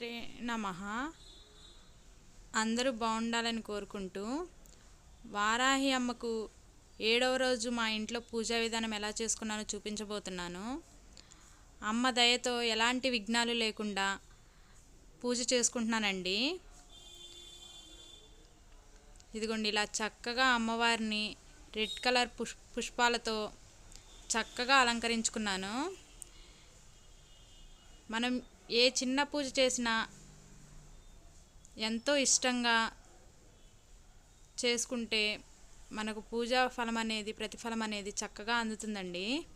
శ్రీ నమ. అందరూ బాగుండాలని కోరుకుంటూ వారాహి అమ్మకు ఏడవ రోజు మా ఇంట్లో పూజా విధానం ఎలా చేసుకున్నానో చూపించబోతున్నాను. అమ్మ దయతో ఎలాంటి విఘ్నాలు లేకుండా పూజ చేసుకుంటున్నానండి. ఇదిగోండి ఇలా చక్కగా అమ్మవారిని రెడ్ కలర్ పుష్ పుష్పాలతో చక్కగా అలంకరించుకున్నాను. మనం ఏ చిన్న పూజ చేసినా ఎంతో ఇష్టంగా చేసుకుంటే మనకు పూజా ఫలం అనేది ప్రతిఫలం అనేది చక్కగా అందుతుందండి.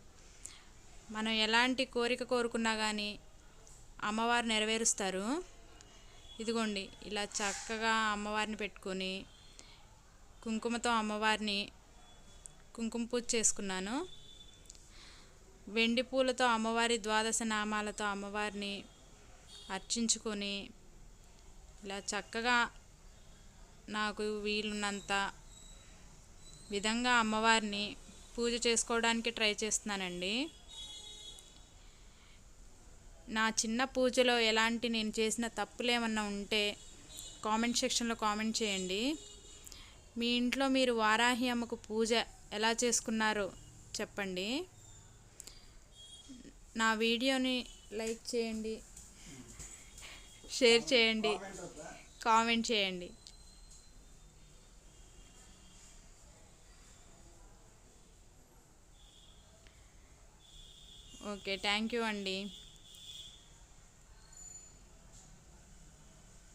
మనం ఎలాంటి కోరిక కోరుకున్నా కానీ అమ్మవారు నెరవేరుస్తారు. ఇదిగోండి ఇలా చక్కగా అమ్మవారిని పెట్టుకొని కుంకుమతో అమ్మవారిని కుంకుమ పూజ చేసుకున్నాను. వెండి పూలతో అమ్మవారి ద్వాదశ నామాలతో అమ్మవారిని అర్చించుకొని ఇలా చక్కగా నాకు వీలున్నంత విధంగా అమ్మవారిని పూజ చేసుకోవడానికి ట్రై చేస్తున్నానండి. నా చిన్న పూజలో ఎలాంటి నేను చేసిన తప్పులు ఏమన్నా ఉంటే కామెంట్ సెక్షన్లో కామెంట్ చేయండి. మీ ఇంట్లో మీరు వారాహి అమ్మకు పూజ ఎలా చేసుకున్నారో చెప్పండి. నా వీడియోని లైక్ చేయండి. షేర్ చేయండి కామెంట్ చేయండి. ఓకే థ్యాంక్ యూ అండి.